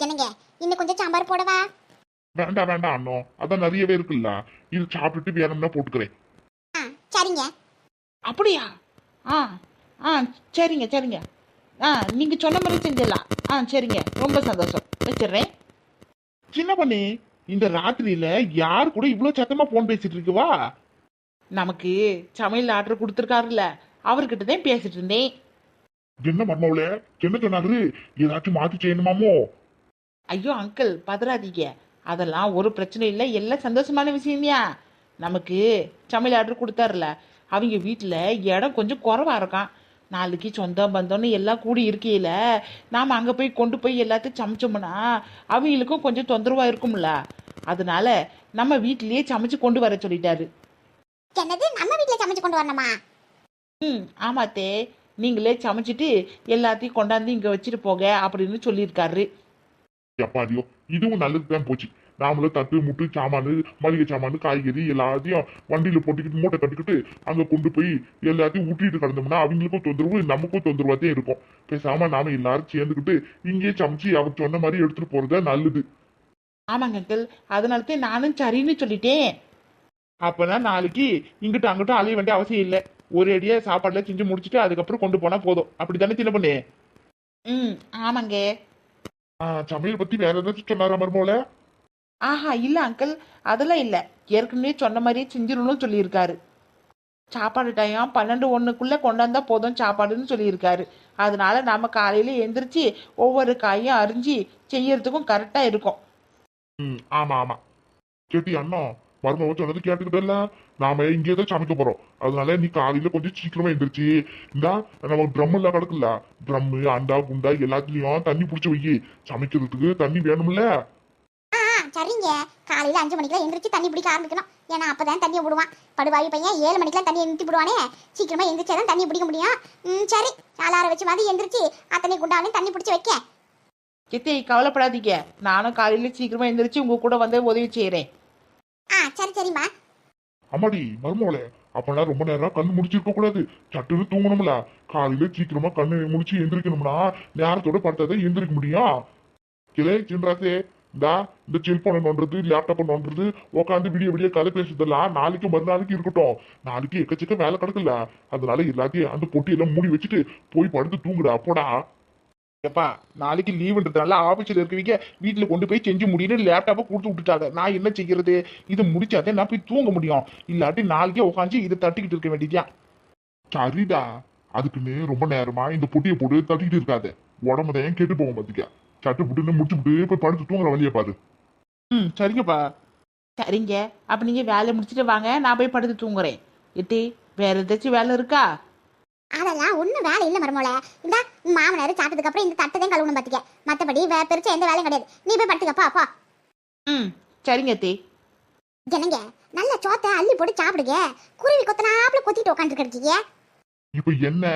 என்னங்க? இன்னும் கொஞ்சம் சாம்பார் போடவா? வேண்டாம் வேண்டாம் அண்ணோ. அதான் நிறையவே இருக்குல்ல. இது சாப்பிட்டுட்டு வேற என்ன போட்டுக்கிறேன்? ஆ சரிங்க. அப்படியா? ஆ ஆ சரிங்க சரிங்க. ஆ நீங்கள் சொன்ன மாதிரி செஞ்சிடலாம். ஆ சரிங்க. ரொம்ப சந்தோஷம். வச்சிடுறேன். சின்ன பண்ணி இந்த ராத்திரியில யார் கூட இவ்வளவு சத்தமா போன் பேசிட்டு இருக்குவா? நமக்கு சமையல் ஆர்டர் கொடுத்துருக்காருல்ல. அவர்கிட்ட தான் பேசிட்டு இருந்தேன். என்ன மர்மவுல என்ன சொன்னாரு? ஏதாச்சும் மாத்தி செய்யணுமாமோ? ஐயோ அங்கிள் பதறாதீங்க. அதெல்லாம் ஒரு பிரச்சனை இல்லை. எல்லாம் சந்தோஷமான விஷயம்யா. நமக்கு சமையல் ஆர்டர் கொடுத்தாருல. அவங்க வீட்டில் இடம் கொஞ்சம் குறவா இருக்கான். நாளைக்கு சொந்தம் பந்தம்னு எல்லாம் கூடி இருக்கையில நாம் அங்கே போய் கொண்டு போய் எல்லாத்தையும் சமைச்சோம்னா அவங்களுக்கும் கொஞ்சம் தொந்தரவாக இருக்கும்ல. அதனால நம்ம வீட்டிலேயே சமைச்சு கொண்டு வர சொல்லிட்டாரு. என்னது? நம்ம வீட்ல சமைச்சு கொண்டு வரணுமா? ம் ஆமாத்தே. நீங்களே சமைச்சிட்டு எல்லாத்தையும் கொண்டாந்து இங்கே வச்சுட்டு போக அப்படின்னு சொல்லியிருக்காரு. எப்பாடியோ இதுவும் நல்லதுதான் போச்சு. நாமளும் தட்டு முட்டு சாமானு மளிகை சாமானு காய்கறி எல்லாத்தையும் வண்டியில போட்டுக்கிட்டு மூட்டை கட்டிக்கிட்டு அங்க கொண்டு போய் எல்லாத்தையும் ஊட்டிட்டு கிடந்தோம்னா அவங்களுக்கும் தொந்தரவு நமக்கும் தொந்தரவாதே இருக்கும். பேசாம நாம எல்லாரும் சேர்ந்துக்கிட்டு இங்கேயே சமைச்சு அவர் சொன்ன மாதிரி எடுத்துட்டு போறதா நல்லது. ஆமாங்க அங்கிள் அதனால தான் நானும் சரின்னு சொல்லிட்டேன். அப்பனா நாளைக்கு இங்கிட்ட அங்கிட்ட அலைய வேண்டிய அவசியம் இல்லை. ஒரு அடியா சாப்பாடுல செஞ்சு முடிச்சுட்டு அதுக்கப்புறம் கொண்டு போனா போதும். அப்படித்தானே சின்ன பண்ணு? ம் ஆமாங்க. சமையல் பத்தி வேற ஏதாச்சும் சொன்னாரா மர்மோல ஆஹா இல்லை அங்கிள் அதெல்லாம் இல்லை. ஏற்கனவே சொன்ன மாதிரியே செஞ்சிடணும்னு சொல்லியிருக்காரு. சாப்பாடு டைம் பன்னெண்டு ஒன்றுக்குள்ளே கொண்டாந்தா போதும் சாப்பாடுன்னு சொல்லியிருக்காரு. அதனால நாம காலையில எந்திரிச்சு ஒவ்வொரு காயும் அரிஞ்சு செய்யறதுக்கும் கரெக்டாக இருக்கும். ம் ஆமா ஆமா. கேட்டி அண்ணா? மருமவ சொன்னது கேட்டுக்கிட்டல நாம இங்கே தான் சமைக்க போறோம். அதனால நீ காலையில கொஞ்சம் சீக்கிரமா எந்திரிச்சு இந்தா நம்ம ட்ரம் எல்லாம் கிடக்குல்ல ட்ரம் அண்டா குண்டா எல்லாத்துலயும் தண்ணி புடிச்சு வை சமைக்கிறதுக்கு தண்ணி வேணும்ல? ஆ ஆ, சரிங்க. காலையில அஞ்சு மணிக்கெல்லாம் எந்திரிச்சு தண்ணி பிடிக்க ஆரம்பிக்கணும். ஏன்னா அப்பதான் தண்ணியை விடுவான். படுவாயி பையன் ஏழு மணிக்கெல்லாம் தண்ணியை நிறுத்தி விடுவானே. சீக்கிரமா எந்திரிச்சாதான் தண்ணியை பிடிக்க முடியும். ம் சரி. அலாரம் வச்சு மாதிரி எந்திரிச்சு அத்தனை குண்டாலையும் தண்ணி பிடிச்சி வைக்க. சித்தி கவலைப்படாதீங்க. நானும் காலையில சீக்கிரமா எந்திரிச்சு உங்க கூட வந்து உதவி செய்கிறேன் ஆ சரி சரிம்மா. அம்மாடி மருமவளே அப்பனா ரொம்ப நேரம் கண்ணு முடிச்சிருக்க கூடாது. சட்டுன்னு தூங்கணும்ல. காலையில சீக்கிரமா கண்ணு முடிச்சு எந்திரிக்கணும்னா நேரத்தோட படுத்தாதான் எந்திரிக்க முடியும். கிளே சின்ராசே இந்தா இந்த செல்போனை நோண்டுறது லேப்டாப்பை நோண்டுறது உட்காந்து விடிய விடிய கதை பேசுறதெல்லாம் நாளைக்கு மறுநாளைக்கு இருக்கட்டும். நாளைக்கு எக்கச்சக்க வேலை கிடக்குல்ல. அதனால எல்லாத்தையும் அந்த பொட்டியெல்லாம் மூடி வச்சுட்டு போய் படுத்து தூங்குடா போடா. எப்பா நாளைக்கு லீவுன்றதுனால ஆஃபீஸில் இருக்கவங்க வீட்டில் கொண்டு போய் செஞ்சு முடியுன்னு லேப்டாப்பை கொடுத்து விட்டுட்டாங்க. நான் என்ன செய்யறது? இதை முடிச்சாதே நான் போய் தூங்க முடியும். இல்லாட்டி நாளைக்கே உட்காந்து இதை தட்டிக்கிட்டு இருக்க வேண்டியதுதான். சரிடா. அதுக்குன்னு ரொம்ப நேரமா இந்த பொட்டியை போட்டு தட்டிக்கிட்டு இருக்காது. உடம்புதையும் கெட்டு போகும் பார்த்துக்க சட்டு புட்டுன்னு முடிச்சு விட்டு போய் படுத்து தூங்குற வழியை பாரு. ம் சரிங்கப்பா. சரிங்க. அப்போ நீங்க வேலையை முடிச்சுட்டு வாங்க. நான் போய் படுத்து தூங்குறேன். எட்டி வேற ஏதாச்சும் வேலை இருக்கா? அதெல்லாம் ஒன்றும் வேலை இல்லை மருமோள. இந்த மாமனார் சாப்பிட்டதுக்கு அப்புறம் இந்த தட்டு தான் கழுவணும் பார்த்துக்க மற்றபடி வே பெருசா எந்த வேலையும் கிடையாது. நீ போய் படுத்துக்கப்பா அப்பா ம் சரிங்க அத்தி. என்னங்க நல்ல சோத்தை அள்ளி போட்டு சாப்பிடுங்க குருவி கொத்தனாப்புல கொத்திட்டு உட்காந்துருக்கீங்க இப்ப என்ன?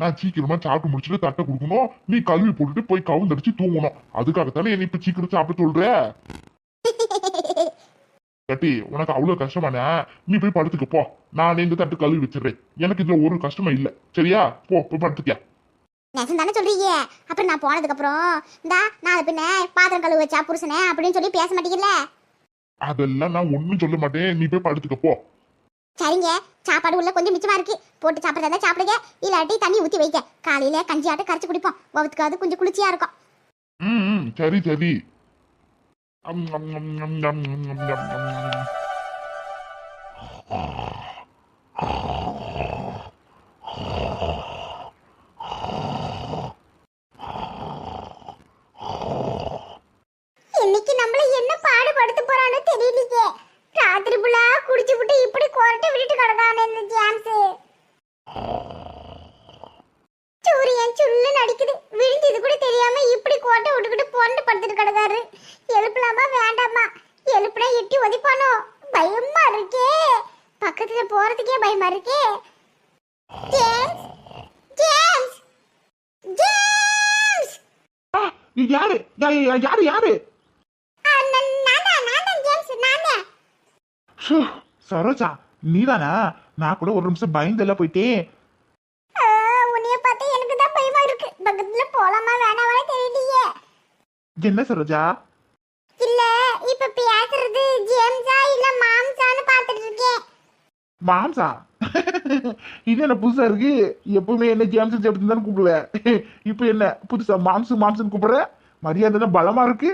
நான் சீக்கிரமா சாப்பிட்டு முடிச்சுட்டு தட்டை கொடுக்கணும். நீ கழுவி போட்டுட்டு போய் கவுந்தடிச்சு தூங்கணும். அதுக்காகத்தானே என்ன இப்ப சீக்கிரம் சாப்பிட சொல்ற? கட்டி உனக்கு அவ்வளவு கஷ்டமானே நீ போய் படுத்துக்க போ. நான் இந்த தட்டு கழுவி வச்சிடுறேன். எனக்கு இதுல ஒரு கஷ்டமும் இல்ல. சரியா? போ போய் படுத்துக்க நெசம் தானே சொல்றீங்க? அப்புறம் நான் போனதுக்கு அப்புறம் இந்தா நான் பின்ன பாத்திரம் கழுவு வச்சா புருஷனே அப்படின்னு சொல்லி பேச மாட்டீங்கல்ல? அதெல்லாம் நான் ஒண்ணும் சொல்ல மாட்டேன். நீ போய் படுத்துக்க போ. சரிங்க. சாப்பாடு உள்ள கொஞ்சம் மிச்சமா இருக்கு. போட்டு சாப்பிட்றதா சாப்பிடுங்க. இல்லாட்டி தண்ணி ஊத்தி வைக்க காலையில கஞ்சி ஆட்ட கரைச்சு குடிப்போம். வகுத்துக்காவது கொஞ்சம் குளிர்ச்சியா இருக்கும். ம், சரி சரி. சூரியன் சுள்ளு நடிக்குது விழுந்தது கூட தெரியாம இப்படி கோட்டை விட்டுக்கிட்டு பொண்டு படுத்துட்டு கிடக்காரு. எழுப்பலாமா வேண்டாமா எழுப்புனா எட்டி ஒதிப்பானோ? பயமா இருக்கே. பக்கத்துல போறதுக்கே பயமா இருக்கே. James James James. யாரு? யாரு யாரு? சரோஜா நீதானா? நான் கூட ஒரு நிமிஷம் பயந்தெல்லாம் போயிட்டேன். ஆ, உன்னைய பார்த்தா எனக்கு தான் பயமா இருக்கு. பக்கத்துல என்ன சரோஜா இல்ல இப்ப பேசுறது ஜேம்ஸா இல்ல மாம்சான்னு பாத்துட்டு இருக்கேன் மாம்சா? இது என்ன புதுசா இருக்கு? எப்பவுமே என்ன ஜேம்ஸ் ஜேம்ஸ் தான் கூப்பிடுவேன் இப்போ என்ன புதுசா மாம்சு மாம்சன் கூப்பிடுற? மரியாதை என்ன பலமா இருக்கு?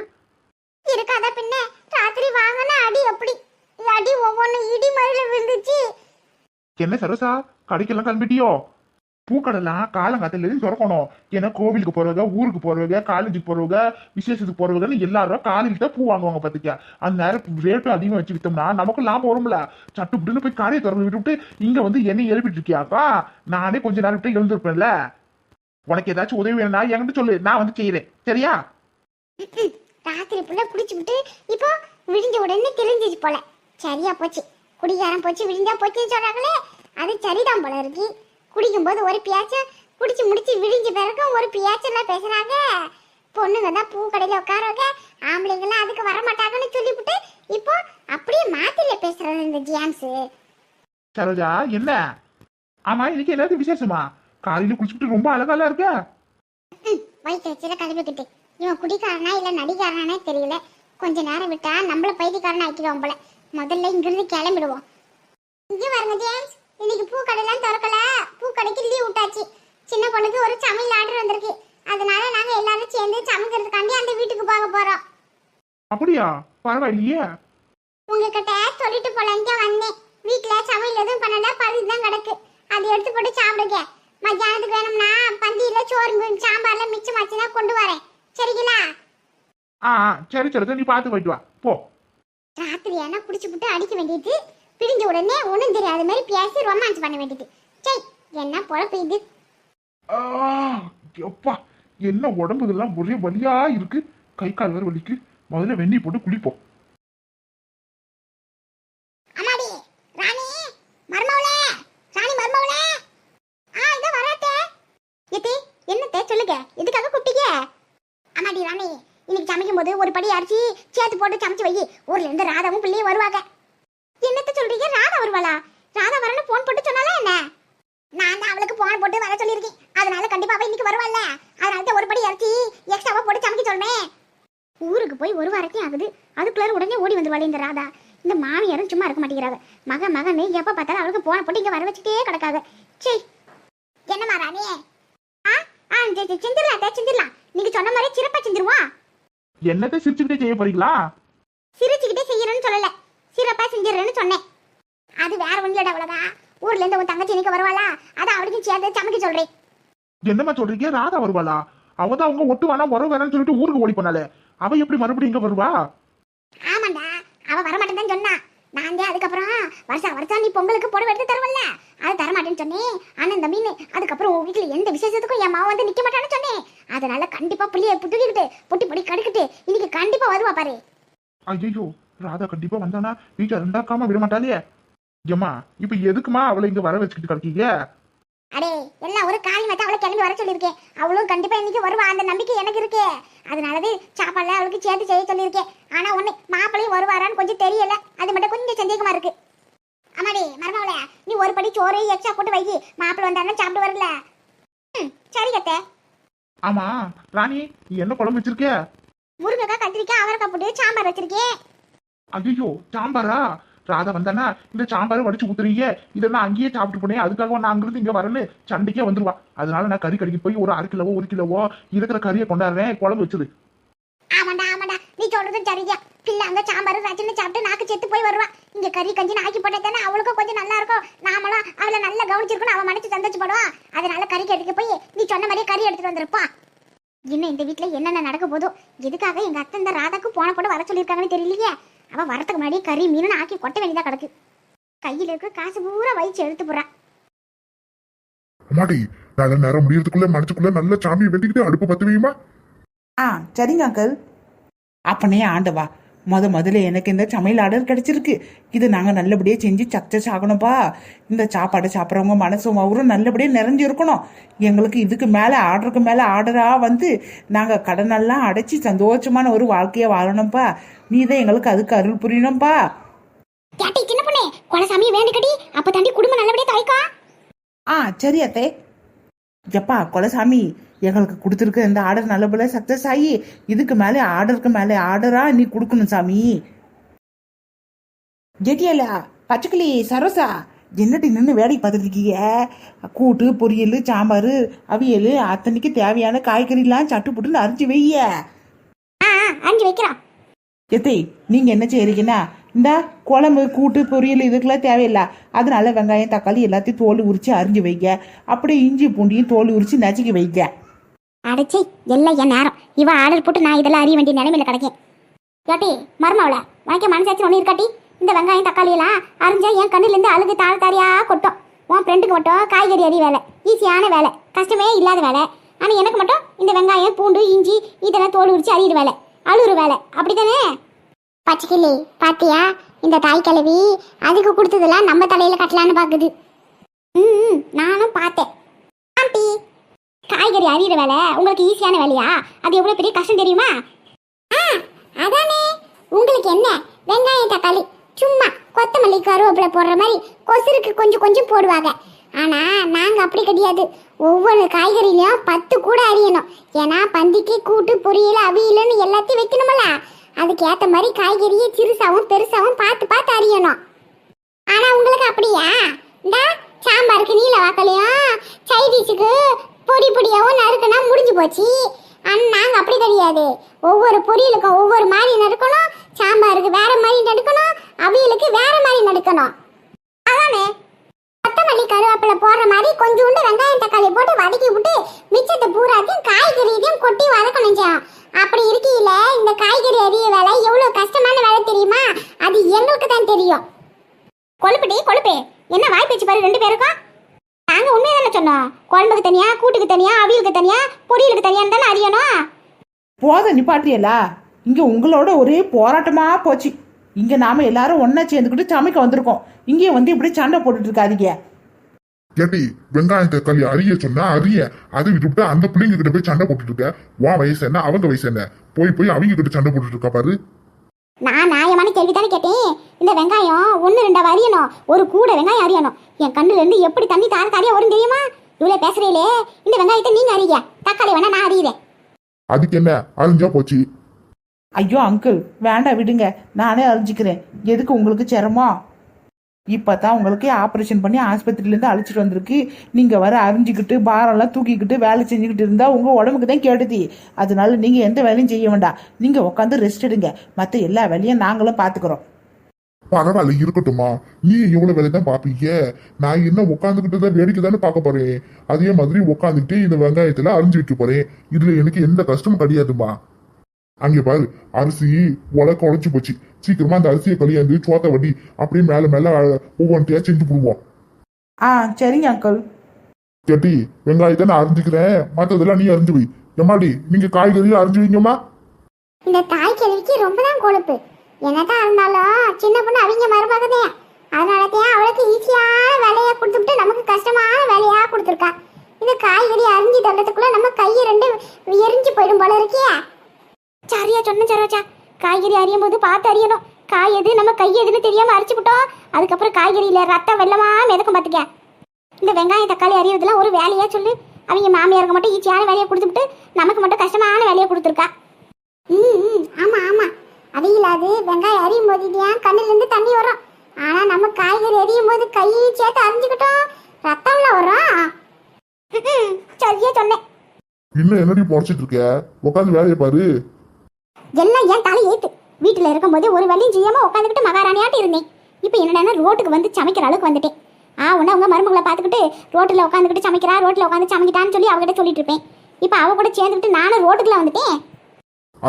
இருக்காத பின்ன? ராத்திரி வாங்கின அடி அப்படி. அடி ஒவ்வொன்னு இடி மழையில விழுந்துச்சு. என்ன சரோசா கடைக்கெல்லாம் கிளம்பிட்டியோ? பூக்கடெல்லாம் காலங்காத்தில இருந்து திறக்கணும். ஏன்னா கோவிலுக்கு போறவங்க ஊருக்கு போறவங்க காலேஜுக்கு போறவங்க விசேஷத்துக்கு போறவங்கன்னு எல்லாரும் காலையில் தான் பூ வாங்குவாங்க பாத்துக்க. அந்த நேரம் ரேட்டும் அதிகமாக வச்சு வித்தோம்னா நமக்கு லாபம் வரும்ல. சட்டு புட்டுன்னு போய் காரையை திறந்து விட்டுவிட்டு இங்க வந்து என்னை எழுப்பிட்டு இருக்கியாக்கா நானே கொஞ்ச நேரம் விட்டு எழுந்திருப்பேன்ல. உனக்கு ஏதாச்சும் உதவி வேணும்னா என்கிட்ட சொல்லு. நான் வந்து செய்யறேன் சரியா? ராத்திரி புள்ள விட்டு இப்போ விடிஞ்ச உடனே தெரிஞ்சிச்சு போல. சரியா போச்சு. குடிகாரம் போச்சு விடிஞ்சா போச்சுன்னு சொல்றாங்களே அது சரிதான் போல இருக்கு. குடிக்கும்போது ஒரு பியாச்ச குடிச்சு முடிச்சு விடிஞ்ச பிறகும் ஒரு பியாச்செல்லாம் பேசுறாங்க. பொண்ணுங்க தான் பூ கடையில உட்காரவங்க. ஆம்பளைங்கெல்லாம் அதுக்கு வர மாட்டாங்கன்னு சொல்லிவிட்டு இப்போ அப்படியே மாத்தில பேசுறது இந்த ஜேம்ஸ் சரோஜா என்ன? ஆமா இன்னைக்கு எல்லாத்தையும் விசேஷமா? காலையில குளிச்சுட்டு ரொம்ப அழகாலாம் இருக்க. வயிற்று வச்சுல கழுவிக்கிட்டு இவன் குடிக்காரனா இல்ல நடிகாரனானே தெரியல. கொஞ்ச நேரம் விட்டா நம்மள பைத்தியக்காரனா ஆக்கிடுவோம் போல. முதல்ல இங்கிருந்து கிளம்பிடுவோம். இங்க பாருங்க ஜேம்ஸ் இன்னைக்கு பூக்கடைலாம் திறக்கல. பூக்கடைக்கு லீவ் விட்டாச்சு. சின்ன பொண்ணுக்கு ஒரு சமையல் ஆர்டர் வந்திருக்கு. அதனால நாங்க எல்லாரும் சேர்ந்து சமைக்கிறதுக்காண்டி அந்த வீட்டுக்கு போக போறோம். அப்படியா? பரவாயில்லையே. உங்ககிட்ட சொல்லிட்டு போலங்க வந்தேன். வீட்ல சமையல் எதுவும் பண்ணல பழுது தான் கிடக்கு. அதை எடுத்து போட்டு சாப்பிடுங்க. மத்தியானத்துக்கு வேணும்னா பந்தியில சோறு சாம்பார்ல மிச்சமாச்சுன்னா கொண்டு வரேன். சரிங்களா? ஆ சரி சரி நீ பார்த்து போயிட்டு வா. போ. ராத்திரி ஆனா குடிச்சு புட்டு அடிக்க வேண்டியது பிரிஞ்ச உடனே ஒண்ணும் தெரியாத மாதிரி பேசி ரொமான்ஸ் பண்ண வேண்டியது. சை என்ன பொழப்பு இது? எப்பா என்ன உடம்பு இதெல்லாம் ஒரே வலியா இருக்கு? கை கால் வேற வலிக்கு. முதல்ல வெந்நீர் போட்டு குளிப்போம். எதுக்காக கூப்பிட்டீங்க? அம்மாடி ராணி இன்னைக்கு சமைக்கும் போது ஒரு படி அரிசி சேர்த்து போட்டு சமைச்சு வை. ஊர்ல இருந்து ராதாவும் பிள்ளையும் வருவாங்க. என்னத்த சொல்றீங்க? ராதா வருவாளா? ராதா வரணும் போன் போட்டு சொன்னாலே என்ன? நான் தான் அவளுக்கு போன் போட்டு வர சொல்லியிருக்கேன். அதனால கண்டிப்பா அவ இன்னைக்கு வருவாள்ல. அதனால தான் ஒரு படி அரிசி எக்ஸ்ட்ராவா போட்டு சமைக்க சொல்றேன். ஊருக்கு போய் ஒரு வாரத்தையும் ஆகுது. அதுக்குள்ளார உடனே ஓடி வந்துருவாள் இந்த ராதா. இந்த மாமியாரும் சும்மா இருக்க மாட்டேங்கிறாங்க. மக மகன்னு எப்ப பார்த்தாலும் அவளுக்கு போன போட்டு இங்க வர வச்சுட்டே கிடக்காங்க சே என்னம்மா ராணி? ஆ? ஆ செஞ்சிடலாம் அத்தை, செஞ்சிடலாம் நீங்க சொன்ன மாதிரி சிறப்பா செஞ்சிருவோம் என்னத்தை சிரிச்சுக்கிட்டே செய்ய போறீங்களா? சிரிச்சுக்கிட்டே செய்யறேன்னு சொல்லல. சிறப்பா செஞ்சிடறேன்னு சொன்னேன். அது வேற ஒண்ணு இல்லடா அவ்வளவுதான் ஊர்ல இருந்து உன் தங்கச்சி இன்னைக்கு வருவாளா? அதான் அவளுக்கு சேர்த்து சமைக்க சொல்றேன். என்னம்மா சொல்றீங்க? ராதா வருவாளா? அவ தான் அவங்க ஒட்டு வேணா வர வேணாம்னு சொல்லிட்டு ஊருக்கு ஓடி போனாலே அவ எப்படி மறுபடியும் இங்க வருவா? ஆமாண்டா. அவ வரமாட்டேன்னு சொன்னா. நான் தான் அதுக்கப்புறம் வருஷம் வருஷம் நீ பொங்கலுக்கு புடவை எடுத்து தருவல்ல? அது தரமாட்டேன்னு சொன்னேன். ஆனா இந்த மீன் அதுக்கப்புறம் உன் வீட்டுல எந்த விசேஷத்துக்கும் என் மாவன் வந்து நிக்க மாட்டான்னு சொன்னேன். அதனால கண்டிப்பா புள்ளிய புட்டுக்கிட்டு பொட்டி பொடி கடுக்கிட்டு இன்னைக்கு கண்டிப்பா வருவா பாரு. ஐயோ ராதா கண்டிப்பா வந்தானா? வீட்டை ரெண்டாக்காம விட மாட்டாளே. ஏம்மா இப்ப எதுக்குமா அவளை இங்க வர வச்சுக்கிட்டு கிடக்கீங்க? அடே எல்லாம் ஒரு காலி மத்த அவளை கிளம்பி வர சொல்லியிருக்கேன். அவளும் கண்டிப்பா இன்னைக்கு வருவா? அந்த நம்பிக்கை எனக்கு இருக்கு. அதனாலவே சாப்பாடுல அவளுக்கு சேர்த்து செய்ய சொல்லியிருக்கேன். ஆனா ஒண்ணு மாப்பிளையும் வருவாரான்னு கொஞ்சம் தெரியல. அது மட்டும் கொஞ்சம் சந்தேகமா இருக்கு. அம்மாடி மருமவளே நீ ஒரு படி சோறு எக்ஸ்ட்ரா போட்டு வை. மாப்பிள்ளை வந்தாருன்னா சாப்பிட்டு வரல. சரி கத்தை ஆமா ராணி நீ என்ன குழம்பு வச்சிருக்க? முருங்கைக்காய் கத்திரிக்காய் அவரைக்காய் போட்டு சாம்பார் வச்சிருக்கேன். ஐயோ சாம்பாரா? ராதா வந்தானா? இந்த சாம்பாரை வடிச்சு ஊத்துறீங்க. இதெல்லாம் அங்கேயே சாப்பிட்டு போனேன். அதுக்காக நான் அங்கிருந்து இங்க வரல சண்டைக்கே வந்துருவா. அதனால நான் கறி கடைக்கு போய் ஒரு அரை கிலோவோ ஒரு கிலோவோ இருக்கிற கறியை கொண்டாடுறேன். குழம்பு வச்சது ஆமாண்டா ஆமாண்டா. நீ சொல்றது சரியா பிள்ளை அங்க சாம்பார் ரஜினி சாப்பிட்டு நாக்கு செத்து போய் வருவா. இங்க கறி கஞ்சி நாக்கி போட்டா தானே அவளுக்கும் கொஞ்சம் நல்லா இருக்கும். நாமளும் அவளை நல்லா கவனிச்சிருக்கணும். அவன் மனசு சந்தோஷப்படுவா. அதனால கறி எடுக்க போய் நீ சொன்ன மாதிரியே கறி எடுத்துட்டு வந்திருப்பா இன்னும் இந்த வீட்டுல என்னென்ன நடக்க போதோ எதுக்காக எங்க அத்தை இந்த ராதாக்கு போன போட்டு வர சொல்லியிருக்காங்கன்னு தெரியலையே? அவ வரதுக்கு முன்னாடி கறி மீன் ஆக்கி கொட்ட வேண்டியதா கிடக்கு. கையில இருக்க காசு பூரா வயிற்று எடுத்து போறா அம்மாடி நல்ல நேரம் முடியறதுக்குள்ள மனசுக்குள்ள நல்ல சாமியை வெட்டிக்கிட்டு அடுப்பு பத்து வையுமா? ஆ சரிங்க அங்கிள் அப்பனே ஆண்டவா முத முதல்ல எனக்கு இந்த சமையல் ஆர்டர் கிடைச்சிருக்கு. இது நாங்கள் நல்லபடியாக செஞ்சு சக்சஸ் ஆகணும்ப்பா இந்த சாப்பாடு சாப்பிட்றவங்க மனசும் அவரும் நல்லபடியாக நிறைஞ்சு இருக்கணும். எங்களுக்கு இதுக்கு மேலே ஆர்டருக்கு மேலே ஆர்டராக வந்து நாங்கள் கடனெல்லாம் அடைச்சி சந்தோஷமான ஒரு வாழ்க்கையை வாழணும்ப்பா நீ தான் எங்களுக்கு அதுக்கு அருள் புரியணும்ப்பா கேட்டி சின்ன பொண்ணே குலசாமியை வேண்டிக்கடி. அப்ப தாண்டி குடும்பம் நல்லபடியா தாய்க்கா? ஆ சரி அத்தே. எப்பா கொலசாமி எங்களுக்கு கொடுத்துருக்க இந்த ஆர்டர் நல்லபடியா சக்சஸ் ஆகி இதுக்கு மேலே ஆர்டருக்கு மேலே ஆர்டரா நீ கொடுக்கணும் சாமி. ஜெட்டியலா பச்சைக்கிளி சரோசா என்னடி நின்று வேலைக்கு பார்த்துட்டு இருக்கீங்க? கூட்டு பொரியல் சாம்பார் அவியல் அத்தனைக்கு தேவையான காய்கறிலாம் சட்டு புட்டுன்னு அரிஞ்சு வைய. அரிஞ்சு எத்தை நீங்க என்ன செய்றீங்கன்னா இந்த குழம்பு கூட்டு பொரியல் இதுக்கெல்லாம் தேவையில்லை. அதனால வெங்காயம் தக்காளி எல்லாத்தையும் தோல் உரிச்சு அரிஞ்சு வைங்க. அப்படியே இஞ்சி பூண்டியும் தோல் உரிச்சு நச்சுக்கி வைங்க. அடைச்சி எல்லாம் என் நேரம். இவ ஆர்டர் போட்டு நான் இதெல்லாம் அறிய வேண்டிய நிலைமையில கிடைக்கேன். ஏட்டி மருமாவள உனக்கு மனசாச்சு ஒன்று இருக்காட்டி? இந்த வெங்காயம் தக்காளி எல்லாம் அரிஞ்சா என் கண்ணிலேருந்து அழுகு தாழ தாரியா கொட்டும். உன் ஃப்ரெண்டுக்கு மட்டும் காய்கறி அறி வேலை. ஈஸியான வேலை. கஷ்டமே இல்லாத வேலை. ஆனால் எனக்கு மட்டும் இந்த வெங்காயம் பூண்டு இஞ்சி இதெல்லாம் தோல் உரிச்சு அறியிற வேலை. அழுகுற வேலை. அப்படி தானே பச்சைக்கிளி பாத்தியா? இந்த தாய் கிழவி அதுக்கு கொடுத்ததெல்லாம் நம்ம தலையில கட்டலான்னு பாக்குது. ம் நானும் பார்த்தேன். ஆண்டி காய்கறி அறியிற வேலை உங்களுக்கு ஈஸியான வேலையா? அது எவ்வளவு பெரிய கஷ்டம் தெரியுமா? ஆ அதானே. உங்களுக்கு என்ன? வெங்காயம் தக்காளி சும்மா கொத்தமல்லி கருவேப்பிலை போடுற மாதிரி கொசுருக்கு கொஞ்சம் கொஞ்சம் போடுவாங்க. ஆனா நாங்க அப்படி கிடையாது. ஒவ்வொரு காய்கறிலையும் பத்து கூட அறியணும் ஏன்னா பந்திக்கு கூட்டு பொரியல் அவியல்னு எல்லாத்தையும் வைக்கணுமல்ல. அதுக்கு ஏத்த மாதிரி காய்கறியை சிறுசாவும் பெருசாவும் பார்த்து பார்த்து அறியணும். ஆனா உங்களுக்கு அப்படியா? இந்த சாம்பாருக்கு நீல வாக்கலையும் சைடிஷுக்கு பொடி பொடியாவும் நறுக்குனா முடிஞ்சு போச்சு. ஆனா நாங்க அப்படி கிடையாது. ஒவ்வொரு பொரியலுக்கும் ஒவ்வொரு மாதிரி நறுக்கணும் சாம்பாருக்கு வேற மாதிரி நடுக்கணும் அவியலுக்கு வேற மாதிரி நடுக்கணும் அதானே? கொத்தமல்லி கருவேப்பிலை போடுற மாதிரி கொஞ்சோண்டு வெங்காயம் தக்காளி போட்டு வதக்கி விட்டு மிச்சத்தை பூராத்தையும் காய்கறியையும் கொட்டி வதக்கணும் அப்படி இருக்கையில இந்த காய்கறி அறிய வேலை எவ்வளவு கஷ்டமான வேலை தெரியுமா? அது எங்களுக்கு தான் தெரியும். கொழுப்புடி கொழுப்பு. என்ன வாய் பேச்சு பாரு ரெண்டு பேருக்கும்? நாங்க உண்மையை தானே சொன்னோம். குழம்புக்கு தனியா கூட்டுக்கு தனியா அவியலுக்கு தனியா பொரியலுக்கு தனியான்னு தானே அறியணும்? போத நிப்பாட்டியலா இங்க உங்களோட ஒரே போராட்டமா போச்சு. இங்க நாம எல்லாரும் ஒன்னா சேர்ந்துக்கிட்டு சமைக்க வந்திருக்கோம். இங்கே வந்து இப்படி சண்டை போட்டுட்டு இருக்காதீங்க. ஏட்டி வெங்காயம் தக்காளி அறிய சொன்னா அறிய அதை விட்டுவிட்டு அந்த பிள்ளைங்க கிட்ட போய் சண்டை போட்டுட்டு இருக்க. உன் வயசு என்ன அவங்க வயசு என்ன? போய் போய் அவங்க கிட்ட சண்டை போட்டுட்டு இருக்கா பாரு. நான் நியாயமான கேள்வி தானே கேட்டேன். இந்த வெங்காயம் ஒன்று ரெண்டா அறியணும் ஒரு கூட வெங்காயம் அறியணும் என் கண்ணுல இருந்து எப்படி தண்ணி தார தாரியா வரும் தெரியுமா? இவ்வளோ பேசுறீங்களே. இந்த வெங்காயத்தை நீங்க அறிய தக்காளி வேணா நான் அறியுறேன் அதுக்கு என்ன? அழிஞ்சா போச்சு. ஐயோ அங்கிள் வேண்டாம் விடுங்க. நானே அறிஞ்சிக்கிறேன் எதுக்கு உங்களுக்கு சிரமம்? இப்போ தான் உங்களுக்கு ஆப்ரேஷன் பண்ணி ஆஸ்பத்திரியிலேருந்து அழைச்சிட்டு வந்திருக்கு. நீங்கள் வர அறிஞ்சிக்கிட்டு பாரம்லாம் தூக்கிக்கிட்டு வேலை செஞ்சுக்கிட்டு இருந்தால் உங்கள் உடம்புக்கு தான் கெடுதி. அதனால நீங்கள் எந்த வேலையும் செய்ய வேண்டாம். நீங்கள் உட்காந்து ரெஸ்ட் எடுங்க. மற்ற எல்லா வேலையும் நாங்களும் பார்த்துக்குறோம் பரவாயில்ல இருக்கட்டுமா நீ இவ்வளோ வேலை தான் பாப்பீங்க. நான் என்ன உட்காந்துக்கிட்டு தான் வேடிக்கை தானே பார்க்க போறேன். அதே மாதிரி உட்காந்துக்கிட்டு இந்த வெங்காயத்துல அரிஞ்சு வைக்க போறேன். இதுல எனக்கு எந்த கஷ்டமும் கிடையாதுமா அங்கே பாரு அரிசி உலக உழைச்சு போச்சு. சீக்கிரமா அந்த அரிசியை கழியாந்து சோத்த வட்டி அப்படியே மேல மேல ஒவ்வொன்றையா செஞ்சு போடுவோம். ஆ சரிங்க அங்கிள் கேட்டி வெங்காயத்தை நான் அரிஞ்சுக்கிறேன். மற்றதெல்லாம் நீ அரிஞ்சு வை. எம்மாடி நீங்க காய்கறியும் அரிஞ்சு வைங்கம்மா. இந்த தாய் கேள்விக்கு ரொம்ப தான் கொழுப்பு. என்னதான் இருந்தாலும் சின்ன பொண்ணு அவங்க மருமகதே. அதனால தான் அவளுக்கு ஈஸியான வேலையை கொடுத்துட்டு நமக்கு கஷ்டமான வேலையா கொடுத்துருக்கா. இந்த காய்கறி அரிஞ்சு தள்ளத்துக்குள்ள நம்ம கையை ரெண்டு எரிஞ்சு போயிடும் போல இருக்கே. சரியா சொன்ன சரோஜா. காய்கறி அறியும் போது பார்த்து அறியணும் காய் எது? நம்ம கை எதுன்னு தெரியாமல் அரிச்சு விட்டோம். அதுக்கப்புறம் காய்கறியில் ரத்தம் வெள்ளமா மிதக்கும் பார்த்துக்க. இந்த வெங்காயம் தக்காளி அறியறதுலாம் ஒரு வேலையே சொல்லி. அவங்க மாமியாருக்கு மட்டும் ஈஸியான வேலையை கொடுத்துட்டு நமக்கு மட்டும் கஷ்டமான வேலையை கொடுத்துருக்கா. ம் ம், ஆமாம் அது இல்லாது வெங்காயம் அறியும் போது ஏன் கண்ணுலேருந்து தண்ணி வரும்? ஆனால் நம்ம காய்கறி அறியும் போது கை சேர்த்து அரிஞ்சுக்கிட்டோம். ரத்தம்ல வரும். ம்ம், சரியா சொன்னேன். இன்னும் என்னடி பொழைச்சிட்டு இருக்க? உட்காந்து வேலையை பாரு. எல்லாம் ஏன் தலை ஏத்து. வீட்டில் இருக்கும்போது ஒரு வேலையும் செய்யாம உட்காந்துக்கிட்டு மகாராணியாட்டு இருந்தேன். இப்போ என்னடா ரோட்டுக்கு வந்து சமைக்கிற அளவுக்கு வந்துட்டேன். ஆ உன்ன அவங்க மருமகளை பார்த்துக்கிட்டு ரோட்டில் உட்காந்துக்கிட்டு சமைக்கிறா ரோட்டில் உட்காந்து சமைக்கிட்டான்னு சொல்லி அவகிட்ட சொல்லிட்டு இருப்பேன் இப்போ அவ கூட சேர்ந்துக்கிட்டு நானும் ரோட்டுக்குள்ள வந்துட்டேன்.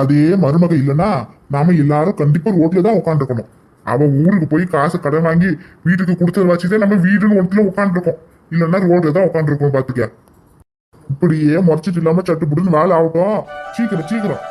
அதே மருமக இல்லைன்னா நாம எல்லாரும் கண்டிப்பா ரோட்ல தான் உட்காந்துருக்கணும். அவ ஊருக்கு போய் காசு கடன் வாங்கி வீட்டுக்கு கொடுத்தது வச்சுதான் நம்ம வீடுன்னு ஒன்றுல உட்காந்துருக்கோம். இல்லைன்னா ரோட்ல தான் உட்காந்துருக்கோம் பாத்துக்க. இப்படியே முறைச்சிட்டு இல்லாம சட்டுப்புடுன்னு வேலை ஆகட்டும். சீக்கிரம் சீக்கிரம்.